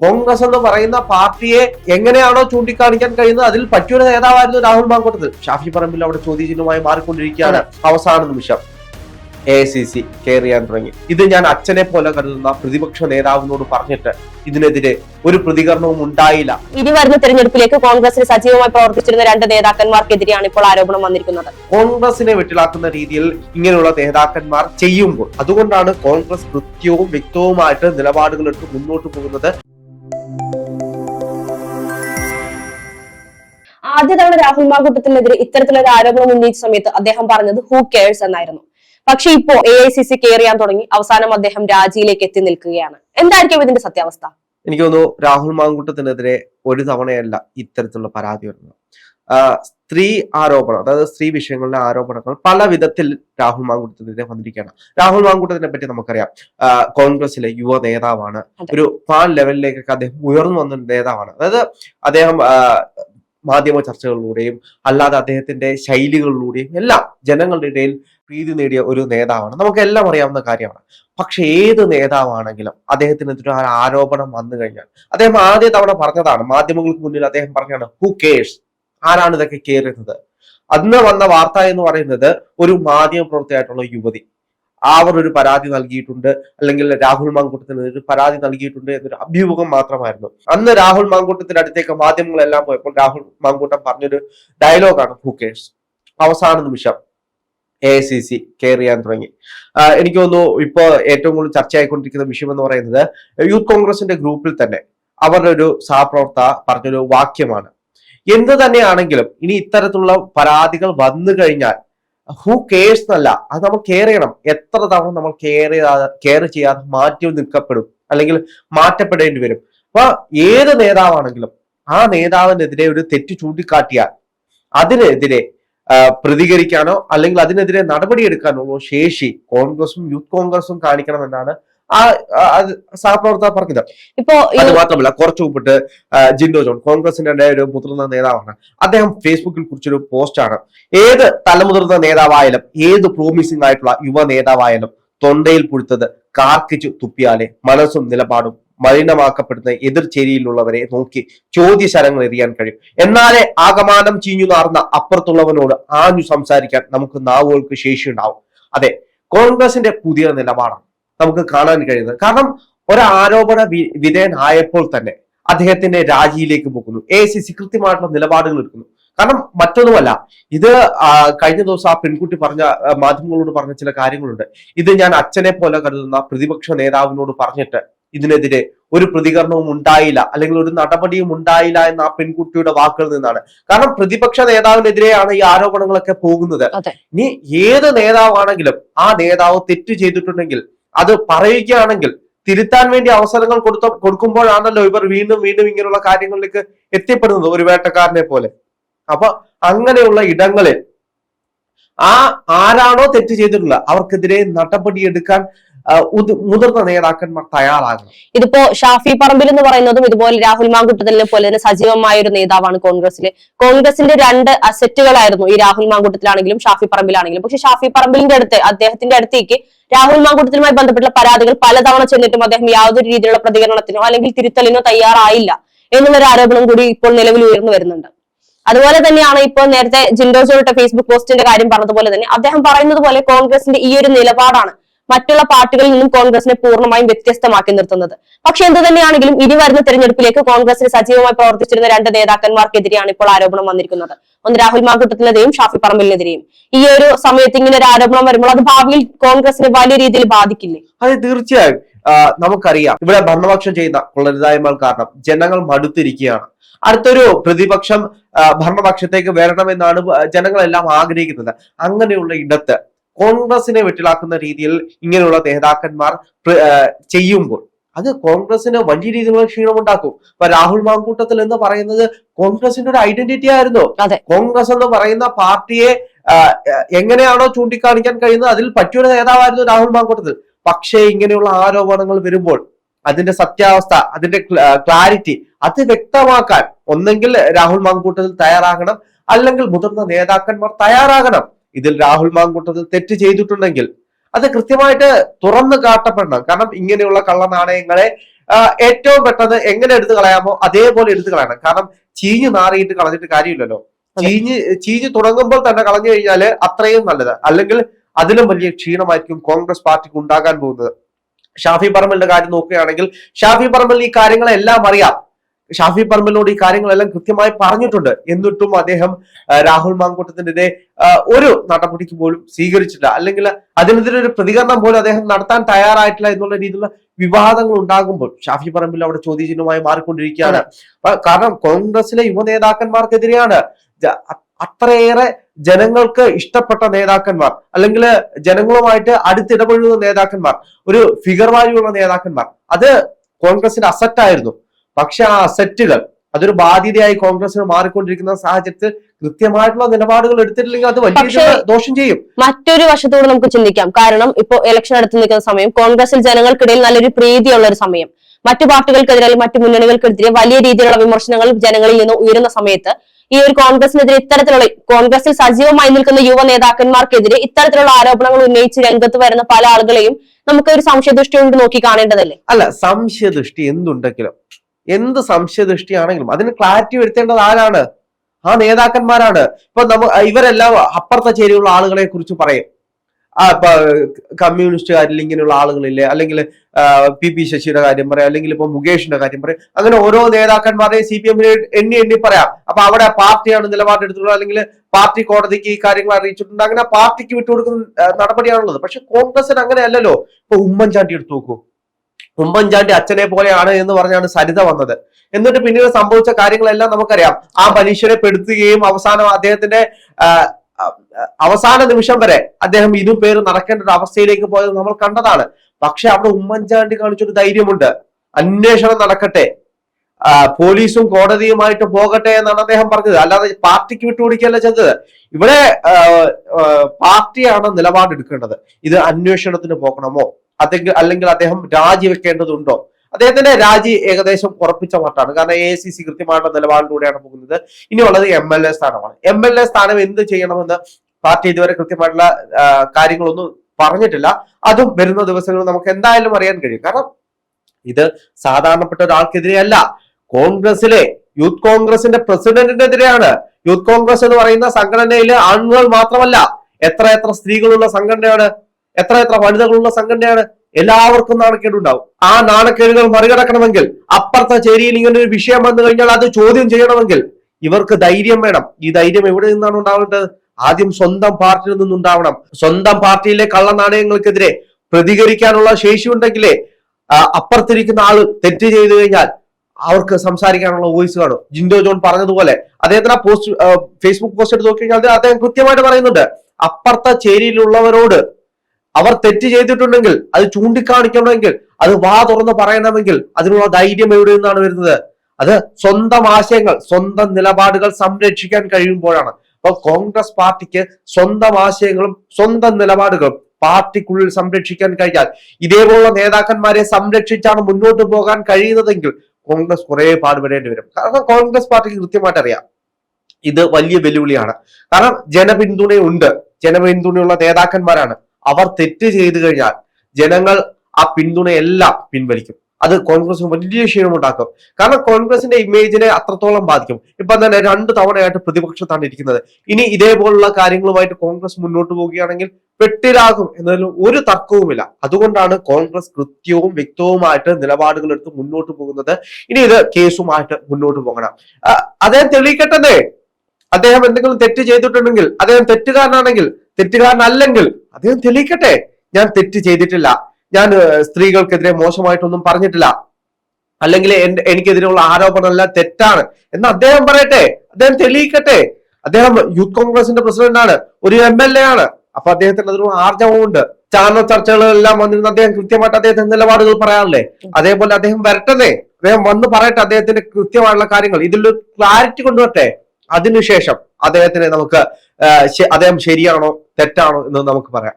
കോൺഗ്രസ് എന്ന് പറയുന്ന പാർട്ടിയെ എങ്ങനെയാണോ ചൂണ്ടിക്കാണിക്കാൻ കഴിയുന്നത് അതിൽ പറ്റിയൊരു നേതാവായിരുന്നു രാഹുൽ മാങ്കൂട്ടത്തിൽ. ഷാഫി പറമ്പിൽ അവിടെ ചോദ്യചിഹ്നമായി മാറിക്കൊണ്ടിരിക്കുകയാണ് അവസാന നിമിഷം. എ സി സി കയറിയാൻ തുടങ്ങി. ഇത് ഞാൻ അച്ഛനെ പോലെ കരുതുന്ന പ്രതിപക്ഷ നേതാവിനോട് പറഞ്ഞിട്ട് ഇതിനെതിരെ ഒരു പ്രതികരണവും ഉണ്ടായില്ല. ഇനി വരുന്ന തെരഞ്ഞെടുപ്പിലേക്ക് കോൺഗ്രസിന് സജീവമായി പ്രവർത്തിച്ചിരുന്ന രണ്ട് നേതാക്കന്മാർക്കെതിരെയാണ് ഇപ്പോൾ ആരോപണം വന്നിരിക്കുന്നത്. കോൺഗ്രസിനെ വെട്ടിലാക്കുന്ന രീതിയിൽ ഇങ്ങനെയുള്ള നേതാക്കന്മാർ ചെയ്യുമ്പോൾ അതുകൊണ്ടാണ് കോൺഗ്രസ് കൃത്യവും വ്യക്തവുമായിട്ട് നിലപാടുകൾ എടുത്ത് മുന്നോട്ട് പോകുന്നത്. ആദ്യ തവണ രാഹുൽ മാങ്കൂട്ടത്തിനെതിരെ ഇത്തരത്തിലൊരു ആരോപണം ഉന്നയിച്ച സമയത്ത് അദ്ദേഹം പറഞ്ഞത് ഹൂ കെയർസ് എന്നായിരുന്നു. പക്ഷെ ഇപ്പോ A I C C care ചെയ്യാൻ തുടങ്ങി. അവസാനം അദ്ദേഹം രാജിയിലേക്ക് എത്തി നിൽക്കുകയാണ്. എന്തായിരിക്കും ഇതിന്റെ സത്യാവസ്ഥ? എനിക്ക് തോന്നുന്നു രാഹുൽ മാങ്കൂട്ടത്തിനെതിരെ ഒരു തവണയല്ല ഇത്തരത്തിലുള്ള പരാതി വരുന്നത്. സ്ത്രീ ആരോപണം അതായത് സ്ത്രീ വിഷയങ്ങളിലെ ആരോപണങ്ങൾ പല വിധത്തിൽ രാഹുൽ മാങ്കൂട്ടത്തിനെതിരെ വന്നിരിക്കുകയാണ്. രാഹുൽ മാങ്കൂട്ടത്തിനെ പറ്റി നമുക്കറിയാം. കോൺഗ്രസിലെ യുവ നേതാവാണ്. ഒരു പാൻ ലെവലിലേക്കൊക്കെ അദ്ദേഹം ഉയർന്നു വന്ന നേതാവാണ്. അതായത് അദ്ദേഹം മാധ്യമ ചർച്ചകളിലൂടെയും അല്ലാതെ അദ്ദേഹത്തിന്റെ ശൈലികളിലൂടെയും എല്ലാം ജനങ്ങളുടെ ഇടയിൽ പ്രീതി നേടിയ ഒരു നേതാവാണ്. നമുക്ക് എല്ലാം അറിയാവുന്ന കാര്യമാണ്. പക്ഷെ ഏത് നേതാവാണെങ്കിലും അദ്ദേഹത്തിനെതിരെ ഒരു ആരോപണം വന്നു കഴിഞ്ഞാൽ അദ്ദേഹം ആദ്യ തവണ പറഞ്ഞതാണ് മാധ്യമങ്ങൾക്ക് മുന്നിൽ അദ്ദേഹം പറഞ്ഞാണ് ഹു കേഴ്സ് ആരാണ് ഇതൊക്കെ കയറുന്നത് അന്ന് വന്ന വാർത്ത എന്ന് പറയുന്നത് ഒരു മാധ്യമ പ്രവർത്തകയായിട്ടുള്ള യുവതി. അവർ ഒരു പരാതി നൽകിയിട്ടുണ്ട്. അല്ലെങ്കിൽ രാഹുൽ മാങ്കൂട്ടത്തിന് ഒരു പരാതി നൽകിയിട്ടുണ്ട് എന്നൊരു അഭ്യൂഹം മാത്രമായിരുന്നു. അന്ന് രാഹുൽ മാങ്കൂട്ടത്തിന്റെ അടുത്തേക്ക് മാധ്യമങ്ങളെല്ലാം പോയപ്പോൾ രാഹുൽ മാങ്കൂട്ടം പറഞ്ഞൊരു ഡയലോഗാണ് ഹൂക്കേഴ്സ് അവസാന നിമിഷം A I C C care ചെയ്യാൻ തുടങ്ങി എനിക്ക് തോന്നുന്നു ഇപ്പോ ഏറ്റവും കൂടുതൽ ചർച്ചയായിക്കൊണ്ടിരിക്കുന്ന വിഷയം എന്ന് പറയുന്നത് യൂത്ത് കോൺഗ്രസിന്റെ ഗ്രൂപ്പിൽ തന്നെ അവരുടെ ഒരു സഹപ്രവർത്ത പറഞ്ഞൊരു വാക്യമാണ്. എന്ത് തന്നെയാണെങ്കിലും ഇനി ഇത്തരത്തിലുള്ള പരാതികൾ വന്നു കഴിഞ്ഞാൽ ഹു കെയർസ് എന്നല്ല. അത് നമ്മൾ കെയർ ചെയ്യണം. എത്ര തവണ നമ്മൾ കെയർ ചെയ്യാതെ കെയർ ചെയ്യാതെ മാറ്റി നിൽക്കപ്പെടും. അല്ലെങ്കിൽ മാറ്റപ്പെടേണ്ടി വരും. അപ്പൊ ഏത് നേതാവാണെങ്കിലും ആ നേതാവിനെതിരെ ഒരു തെറ്റ് ചൂണ്ടിക്കാട്ടിയാൽ അതിനെതിരെ പ്രതികരിക്കാനോ അല്ലെങ്കിൽ അതിനെതിരെ നടപടിയെടുക്കാനോ ഉള്ള ശേഷി കോൺഗ്രസും യൂത്ത് കോൺഗ്രസും കാണിക്കണമെന്നാണ് ആ സഹപ്രവർത്തകർ പറഞ്ഞത് ഇപ്പോ അത് മാത്രമല്ല കുറച്ചു മുമ്പിട്ട് ജിൻഡോ ജോൺ കോൺഗ്രസിന്റെ ഒരു മുതിർന്ന നേതാവാണ്. അദ്ദേഹം ഫേസ്ബുക്കിൽ കുറിച്ചൊരു പോസ്റ്റാണ് ഏത് തലമുതിർന്ന നേതാവായാലും ഏത് പ്രോമിസിംഗ് ആയിട്ടുള്ള യുവ നേതാവായാലും തൊണ്ടയിൽ പുഴുത്തത് കാർക്കിച്ചു തുപ്പിയാലേ മനസ്സും നിലപാടും മലിനമാക്കപ്പെടുന്ന എതിർചേരിയിലുള്ളവരെ നോക്കി ചോദ്യശരങ്ങൾ എറിയാൻ കഴിയും. എന്നാലേ ആകമാനം ചീഞ്ഞു നാർന്ന അപ്പുറത്തുള്ളവനോട് ആഞ്ഞു സംസാരിക്കാൻ നമുക്ക് നാവുകൾക്ക് ശേഷിയുണ്ടാവും. അതെ കോൺഗ്രസിന്റെ പുതിയ നിലപാടാണ്. നമുക്ക് കാണാൻ കഴിയുന്നത്. കാരണം ഒരാരോപണ വിധേയനായപ്പോൾ തന്നെ അദ്ദേഹത്തിന്റെ രാജിയിലേക്ക് പോകുന്നു. എ സി സി കൃത്യമായിട്ടുള്ള നിലപാടുകൾ എടുക്കുന്നു. കാരണം മറ്റൊന്നുമല്ല ഇത് കഴിഞ്ഞ ദിവസം ആ പെൺകുട്ടി പറഞ്ഞ മാധ്യമങ്ങളോട് പറഞ്ഞ ചില കാര്യങ്ങളുണ്ട്. ഇത് ഞാൻ അച്ഛനെ പോലെ കരുതുന്ന പ്രതിപക്ഷ നേതാവിനോട് പറഞ്ഞിട്ട് ഇതിനെതിരെ ഒരു പ്രതികരണവും ഉണ്ടായില്ല അല്ലെങ്കിൽ ഒരു നടപടിയും ഉണ്ടായില്ല എന്ന ആ പെൺകുട്ടിയുടെ വാക്കുകളിൽ നിന്നാണ്. കാരണം പ്രതിപക്ഷ നേതാവിനെതിരെയാണ് ഈ ആരോപണങ്ങളൊക്കെ പോകുന്നത്. ഇനി ഏത് നേതാവാണെങ്കിലും ആ നേതാവ് തെറ്റ് ചെയ്തിട്ടുണ്ടെങ്കിൽ അത് പറയുകയാണെങ്കിൽ തിരുത്താൻ വേണ്ടി അവസരങ്ങൾ കൊടുത്ത കൊടുക്കുമ്പോഴാണല്ലോ ഇവർ വീണ്ടും വീണ്ടും ഇങ്ങനെയുള്ള കാര്യങ്ങളിലേക്ക് എത്തിപ്പെടുന്നത് ഒരു വേട്ടക്കാരനെ പോലെ. അപ്പൊ അങ്ങനെയുള്ള ഇടങ്ങളിൽ ആ ആരാണോ തെറ്റ് ചെയ്തിട്ടുള്ള അവർക്കെതിരെ നടപടിയെടുക്കാൻ മുതിർന്ന നേതാക്കന്മാർ തയ്യാറാകണം. ഇതിപ്പോ ഷാഫി പറമ്പിൽ എന്ന് പറയുന്നതും ഇതുപോലെ രാഹുൽ മാങ്കുട്ടത്തിലിനെ പോലെ തന്നെ സജീവമായ ഒരു നേതാവാണ് കോൺഗ്രസിലെ കോൺഗ്രസിന്റെ രണ്ട് അസറ്റുകളായിരുന്നു ഈ രാഹുൽ മാങ്കുട്ടത്തിലാണെങ്കിലും ഷാഫി പറമ്പിലാണെങ്കിലും. പക്ഷെ ഷാഫി പറമ്പിലിന്റെ അടുത്ത് അദ്ദേഹത്തിന്റെ അടുത്തേക്ക് രാഹുൽ മാങ്കുട്ടത്തിലുമായി ബന്ധപ്പെട്ട പരാതികൾ പലതവണ ചെന്നിട്ടും അദ്ദേഹം യാതൊരു രീതിയിലുള്ള പ്രതികരണത്തിനോ അല്ലെങ്കിൽ തിരുത്തലിനോ തയ്യാറായില്ല എന്നുള്ളൊരു ആരോപണം കൂടി ഇപ്പോൾ നിലവിൽ ഉയർന്നു വരുന്നുണ്ട്. അതുപോലെ തന്നെയാണ് ഇപ്പോൾ നേരത്തെ ജിൻഡോ ഫേസ്ബുക്ക് പോസ്റ്റിന്റെ കാര്യം പറഞ്ഞതുപോലെ തന്നെ അദ്ദേഹം പറയുന്നത് പോലെ കോൺഗ്രസിന്റെ ഈ ഒരു നിലപാടാണ് മറ്റുള്ള പാർട്ടികളിൽ നിന്നും കോൺഗ്രസിനെ പൂർണമായും വ്യത്യസ്തമാക്കി നിർത്തുന്നത്. പക്ഷെ എന്ത് തന്നെയാണെങ്കിലും ഇനി വരുന്ന തെരഞ്ഞെടുപ്പിലേക്ക് കോൺഗ്രസിന് സജീവമായി പ്രവർത്തിച്ചിരുന്ന രണ്ട് നേതാക്കന്മാർക്കെതിരെയാണ് ഇപ്പോൾ ആരോപണം വന്നിരിക്കുന്നത്. ഒന്ന് രാഹുൽ മാങ്കുട്ടത്തിനെതിരെയും ഷാഫി പറമ്പിലിനെതിരെയും. ഈ ഒരു സമയത്ത് ഇങ്ങനെ ഒരു ആരോപണം വരുമ്പോൾ അത് ഭാവിയിൽ കോൺഗ്രസിനെ വലിയ രീതിയിൽ ബാധിക്കില്ലേ? അതെ തീർച്ചയായും നമുക്കറിയാം. ഇവിടെ ഭരണപക്ഷം ചെയ്യുന്ന കൊള്ളരുതായ്മകൾ കാരണം ജനങ്ങൾ മടുത്തിരിക്കുകയാണ്. അടുത്തൊരു പ്രതിപക്ഷം ഭരണപക്ഷത്തേക്ക് വരണമെന്നാണ് ജനങ്ങളെല്ലാം ആഗ്രഹിക്കുന്നത്. അങ്ങനെയുള്ള ഇടത്ത് കോൺഗ്രസിനെ വെട്ടിലാക്കുന്ന രീതിയിൽ ഇങ്ങനെയുള്ള നേതാക്കന്മാർ ചെയ്യുമ്പോൾ അത് കോൺഗ്രസിന് വലിയ രീതിയിലുള്ള ക്ഷീണം ഉണ്ടാക്കും ഇപ്പൊ രാഹുൽ മാങ്കൂട്ടത്തിൽ എന്ന് പറയുന്നത് കോൺഗ്രസിന്റെ ഒരു ഐഡന്റിറ്റി ആയിരുന്നു. കോൺഗ്രസ് എന്ന് പറയുന്ന പാർട്ടിയെ എങ്ങനെയാണോ ചൂണ്ടിക്കാണിക്കാൻ കഴിയുന്നത് അതിൽ പറ്റിയൊരു നേതാവായിരുന്നു രാഹുൽ മാങ്കൂട്ടത്തിൽ. പക്ഷേ ഇങ്ങനെയുള്ള ആരോപണങ്ങൾ വരുമ്പോൾ അതിന്റെ സത്യാവസ്ഥ അതിന്റെ ക്ലാരിറ്റി അത് വ്യക്തമാക്കാൻ ഒന്നെങ്കിൽ രാഹുൽ മാങ്കൂട്ടത്തിൽ തയ്യാറാകണം. അല്ലെങ്കിൽ മുതിർന്ന നേതാക്കന്മാർ തയ്യാറാകണം. ഇതിൽ രാഹുൽ മാങ്കൂട്ടത്തിൽ തെറ്റ് ചെയ്തിട്ടുണ്ടെങ്കിൽ അത് കൃത്യമായിട്ട് തുറന്നു കാട്ടപ്പെടണം. കാരണം ഇങ്ങനെയുള്ള കള്ളനാണയങ്ങളെ നാണയങ്ങളെ ഏറ്റവും പെട്ടെന്ന് എങ്ങനെ എടുത്തു കളയാമോ അതേപോലെ എടുത്തു കളയണം. കാരണം ചീഞ്ഞ് നാറിയിട്ട് കളഞ്ഞിട്ട് കാര്യമില്ലല്ലോ. ചീഞ്ഞ് ചീഞ്ഞ് തുടങ്ങുമ്പോൾ തന്നെ കളഞ്ഞു കഴിഞ്ഞാൽ അത്രയും നല്ലത്. അല്ലെങ്കിൽ അതിലും വലിയ ക്ഷീണമായിരിക്കും കോൺഗ്രസ് പാർട്ടിക്ക് ഉണ്ടാകാൻ പോകുന്നത്. ഷാഫി പറമ്പലിന്റെ കാര്യം നോക്കുകയാണെങ്കിൽ ഷാഫി പറമ്പലിന് ഈ കാര്യങ്ങളെല്ലാം അറിയാം. ഷാഫി പറമ്പലിനോട് ഈ കാര്യങ്ങളെല്ലാം കൃത്യമായി പറഞ്ഞിട്ടുണ്ട്. എന്നിട്ടും അദ്ദേഹം രാഹുൽ മാങ്കൂട്ടത്തിനെതിരെ ഒരു നടപടിക്ക് പോലും സ്വീകരിച്ചില്ല. അല്ലെങ്കിൽ അതിനെതിരെ ഒരു പ്രതികരണം പോലും അദ്ദേഹം നടത്താൻ തയ്യാറായിട്ടില്ല എന്നുള്ള രീതിയിലുള്ള വിവാദങ്ങൾ ഉണ്ടാകുമ്പോൾ ഷാഫി പറമ്പിൽ അവിടെ ചോദ്യചിഹ്നമായി മാറിക്കൊണ്ടിരിക്കുകയാണ്. കാരണം കോൺഗ്രസിലെ യുവ നേതാക്കന്മാർക്കെതിരെയാണ് അത്രയേറെ ജനങ്ങൾക്ക് ഇഷ്ടപ്പെട്ട നേതാക്കന്മാർ അല്ലെങ്കിൽ ജനങ്ങളുമായിട്ട് അടുത്തിടപഴകുന്ന നേതാക്കന്മാർ ഒരു ഫിഗർ വാല്യുള്ള നേതാക്കന്മാർ. അത് കോൺഗ്രസിന്റെ അസറ്റായിരുന്നു. പക്ഷെ ആ അസറ്റുകൾ അതൊരു ബാധ്യതയായി കോൺഗ്രസിന് മാറിക്കൊണ്ടിരിക്കുന്ന സാഹചര്യത്തിൽ കൃത്യമായിട്ടുള്ള നിലപാടുകൾ എടുത്തിട്ടില്ലെങ്കിൽ അത് വലിയ ദോഷം ചെയ്യും. മറ്റൊരു വശത്തോട് നമുക്ക് ചിന്തിക്കാം. കാരണം ഇപ്പോ ഇലക്ഷൻ അടുത്ത് നിൽക്കുന്ന സമയം കോൺഗ്രസിൽ ജനങ്ങൾക്കിടയിൽ നല്ലൊരു പ്രീതിയുള്ള ഒരു സമയം. മറ്റു പാർട്ടികൾക്കെതിരെ മറ്റു മുന്നണികൾക്കെതിരെ വലിയ രീതിയിലുള്ള വിമർശനങ്ങൾ ജനങ്ങളിൽ നിന്ന് ഉയരുന്ന സമയത്ത് ഈ ഒരു കോൺഗ്രസിനെതിരെ ഇത്തരത്തിലുള്ള കോൺഗ്രസിൽ സജീവമായി നിൽക്കുന്ന യുവ നേതാക്കന്മാർക്കെതിരെ ഇത്തരത്തിലുള്ള ആരോപണങ്ങൾ ഉന്നയിച്ച് രംഗത്ത് വരുന്ന പല ആളുകളെയും നമുക്ക് ഒരു സംശയദൃഷ്ടിയോട് നോക്കി കാണേണ്ടതല്ലേ? അല്ല സംശയദൃഷ്ടി എന്തുണ്ടെങ്കിലും എന്ത് സംശയദൃഷ്ടിയാണെങ്കിലും അതിന് ക്ലാരിറ്റി വരുത്തേണ്ടത് ആരാണ്? ആ നേതാക്കന്മാരാണ്. ഇപ്പൊ നമ്മ ഇവരെല്ലാം അപ്പുറത്തെ ചേരിയുള്ള ആളുകളെ കുറിച്ച് പറയും. ആ ഇപ്പൊ കമ്മ്യൂണിസ്റ്റുകാരിൽ ഇങ്ങനെയുള്ള ആളുകളില്ലേ? അല്ലെങ്കിൽ പി പി ശശിയുടെ കാര്യം പറയാം. അല്ലെങ്കിൽ ഇപ്പൊ മുകേഷിന്റെ കാര്യം പറയാം. അങ്ങനെ ഓരോ നേതാക്കന്മാരെയും സി പി എമ്മിനെ എണ്ണി എണ്ണി പറയാം. അപ്പൊ അവിടെ പാർട്ടിയാണ് നിലപാടെടുത്തിട്ടുള്ളത്. അല്ലെങ്കിൽ പാർട്ടി കോടതിക്ക് ഈ കാര്യങ്ങൾ അറിയിച്ചിട്ടുണ്ട്. അങ്ങനെ പാർട്ടിക്ക് വിട്ടുകൊടുക്കുന്ന നടപടിയാണുള്ളത്. പക്ഷെ കോൺഗ്രസിന് അങ്ങനെയല്ലല്ലോ. ഇപ്പൊ ഉമ്മൻചാണ്ടി എടുത്തു നോക്കൂ. ഉമ്മൻചാണ്ടി അച്ഛനെ പോലെയാണ് എന്ന് പറഞ്ഞാണ് സരിത വന്നത്. എന്നിട്ട് പിന്നീട് സംഭവിച്ച കാര്യങ്ങളെല്ലാം നമുക്കറിയാം. ആ മനുഷ്യരെ പെടുത്തുകയും അവസാനം അദ്ദേഹത്തിന്റെ അവസാന നിമിഷം വരെ അദ്ദേഹം ഇതും പേര് നടക്കേണ്ട ഒരു അവസ്ഥയിലേക്ക് പോയത് നമ്മൾ കണ്ടതാണ്. പക്ഷെ അവിടെ ഉമ്മൻചാണ്ടി കാണിച്ചൊരു ധൈര്യമുണ്ട്. അന്വേഷണം നടക്കട്ടെ. പോലീസും കോടതിയുമായിട്ട് പോകട്ടെ എന്നാണ് അദ്ദേഹം പറഞ്ഞത്. അല്ലാതെ പാർട്ടിക്ക് വിട്ടുപിടിക്കല്ല ചെയ്തത്. ഇവിടെ പാർട്ടിയാണ് നിലപാടെടുക്കേണ്ടത്. ഇത് അന്വേഷണത്തിന് പോകണമോ? അല്ലെങ്കിൽ അല്ലെങ്കിൽ അദ്ദേഹം രാജിവെക്കേണ്ടതുണ്ടോ അദ്ദേഹത്തിന്റെ രാജി ഏകദേശം ഉറപ്പിച്ച മട്ടാണ്. കാരണം എ സി സി കൃത്യമായിട്ടുള്ള നിലപാടിലൂടെയാണ് പോകുന്നത്. ഇനിയുള്ളത് എം എൽ എ സ്ഥാനമാണ്. എം എൽ എ സ്ഥാനം എന്ത് ചെയ്യണമെന്ന് പാർട്ടി ഇതുവരെ കൃത്യമായിട്ടുള്ള കാര്യങ്ങളൊന്നും പറഞ്ഞിട്ടില്ല. അതും വരുന്ന ദിവസങ്ങളിൽ നമുക്ക് എന്തായാലും അറിയാൻ കഴിയും. കാരണം ഇത് സാധാരണപ്പെട്ട ഒരാൾക്കെതിരെയല്ല. കോൺഗ്രസിലെ യൂത്ത് കോൺഗ്രസിന്റെ പ്രസിഡന്റിനെതിരെയാണ്. യൂത്ത് കോൺഗ്രസ് എന്ന് പറയുന്ന സംഘടനയിലെ ആണുങ്ങൾ മാത്രമല്ല. എത്ര എത്ര സ്ത്രീകളുള്ള സംഘടനയാണ് എത്ര എത്ര വനിതകളുള്ള സംഘടനയാണ് എല്ലാവർക്കും നാണക്കേടുണ്ടാവും. ആ നാണക്കേടുകൾ മറികടക്കണമെങ്കിൽ അപ്പുറത്തെ ചേരിയിൽ ഇങ്ങനെ ഒരു വിഷയം വന്നു കഴിഞ്ഞാൽ അത് ചോദ്യം ചെയ്യണമെങ്കിൽ ഇവർക്ക് ധൈര്യം വേണം. ഈ ധൈര്യം എവിടെ നിന്നാണ് ഉണ്ടാവേണ്ടത്? ആദ്യം സ്വന്തം പാർട്ടിയിൽ നിന്നുണ്ടാവണം. സ്വന്തം പാർട്ടിയിലെ കള്ളനാണയങ്ങൾക്കെതിരെ പ്രതികരിക്കാനുള്ള ശേഷി ഉണ്ടെങ്കിലേ അപ്പുറത്തിരിക്കുന്ന ആൾ തെറ്റ് ചെയ്തു കഴിഞ്ഞാൽ അവർക്ക് സംസാരിക്കാനുള്ള വോയിസ് കാണും. ജിൻഡോ ജോൺ പറഞ്ഞതുപോലെ അദ്ദേഹത്തിന് ആ പോസ്റ്റ് ഫേസ്ബുക്ക് പോസ്റ്റ് എടുത്ത് നോക്കി കഴിഞ്ഞാൽ അദ്ദേഹം കൃത്യമായിട്ട് പറയുന്നുണ്ട്. അപ്പുറത്തെ ചേരിയിലുള്ളവരോട് അവർ തെറ്റ് ചെയ്തിട്ടുണ്ടെങ്കിൽ അത് ചൂണ്ടിക്കാണിക്കണമെങ്കിൽ അത് വാ തുറന്ന് പറയണമെങ്കിൽ അതിനുള്ള ധൈര്യം എവിടെ നിന്നാണ് വരുന്നത്? അത് സ്വന്തം ആശയങ്ങൾ സ്വന്തം നിലപാടുകൾ സംരക്ഷിക്കാൻ കഴിയുമ്പോഴാണ്. അപ്പൊ കോൺഗ്രസ് പാർട്ടിക്ക് സ്വന്തം ആശയങ്ങളും സ്വന്തം നിലപാടുകളും പാർട്ടിക്കുള്ളിൽ സംരക്ഷിക്കാൻ കഴിഞ്ഞാൽ ഇതേപോലുള്ള നേതാക്കന്മാരെ സംരക്ഷിച്ചാണ് മുന്നോട്ട് പോകാൻ കഴിയുന്നതെങ്കിൽ കോൺഗ്രസ് കുറെ പാടുപെടേണ്ടി വരും. കാരണം കോൺഗ്രസ് പാർട്ടിക്ക് കൃത്യമായിട്ട് അറിയാം ഇത് വലിയ വെല്ലുവിളിയാണ്. കാരണം ജനപിന്തുണയുണ്ട് ജനപിന്തുണയുള്ള നേതാക്കന്മാരാണ്. അവർ തെറ്റ് ചെയ്തു കഴിഞ്ഞാൽ ജനങ്ങൾ ആ പിന്തുണയെല്ലാം പിൻവലിക്കും. അത് കോൺഗ്രസിന് വലിയ ക്ഷീണമുണ്ടാക്കും കാരണം കോൺഗ്രസിന്റെ ഇമേജിനെ അത്രത്തോളം ബാധിക്കും. ഇപ്പൊ തന്നെ രണ്ട് തവണയായിട്ട് പ്രതിപക്ഷത്താണ് ഇരിക്കുന്നത്. ഇനി ഇതേപോലുള്ള കാര്യങ്ങളുമായിട്ട് കോൺഗ്രസ് മുന്നോട്ട് പോവുകയാണെങ്കിൽ വെട്ടിലാകും എന്നതിൽ ഒരു തർക്കവുമില്ല. അതുകൊണ്ടാണ് കോൺഗ്രസ് കൃത്യവും വ്യക്തവുമായിട്ട് നിലപാടുകൾ എടുത്ത് മുന്നോട്ട് പോകുന്നത്. ഇനി ഇത് കേസുമായിട്ട് മുന്നോട്ട് പോകണം. അദ്ദേഹം തെളിയിക്കട്ടെ? അദ്ദേഹം എന്തെങ്കിലും തെറ്റ് ചെയ്തിട്ടുണ്ടെങ്കിൽ അദ്ദേഹം തെറ്റുകാരനാണെങ്കിൽ തെറ്റുകാരനല്ലെങ്കിൽ അദ്ദേഹം തെളിയിക്കട്ടെ. ഞാൻ തെറ്റ് ചെയ്തിട്ടില്ല. ഞാൻ സ്ത്രീകൾക്കെതിരെ മോശമായിട്ടൊന്നും പറഞ്ഞിട്ടില്ല. അല്ലെങ്കിൽ എനിക്കെതിരെയുള്ള ആരോപണമല്ല തെറ്റാണ് എന്ന് അദ്ദേഹം പറയട്ടെ. അദ്ദേഹം തെളിയിക്കട്ടെ. അദ്ദേഹം യൂത്ത് കോൺഗ്രസിന്റെ പ്രസിഡന്റാണ് ഒരു എം എൽ എ ആണ് അപ്പൊ അദ്ദേഹത്തിന് അതിനുള്ള ആർജവമുണ്ട്. ചാനൽ ചർച്ചകളെല്ലാം വന്നിരുന്ന അദ്ദേഹം കൃത്യമായിട്ട് അദ്ദേഹത്തിന്റെ നിലപാടുകൾ പറയാറില്ലേ? അതേപോലെ അദ്ദേഹം വരട്ടെന്നേ അദ്ദേഹം വന്ന് പറയട്ടെ അദ്ദേഹത്തിന്റെ കൃത്യമായുള്ള കാര്യങ്ങൾ. ഇതിലൊരു ക്ലാരിറ്റി കൊണ്ടുവരട്ടെ. അതിനുശേഷം അദ്ദേഹത്തിനെ നമുക്ക് അദ്ദേഹം ശരിയാണോ തെറ്റാണോ എന്ന് നമുക്ക് പറയാം.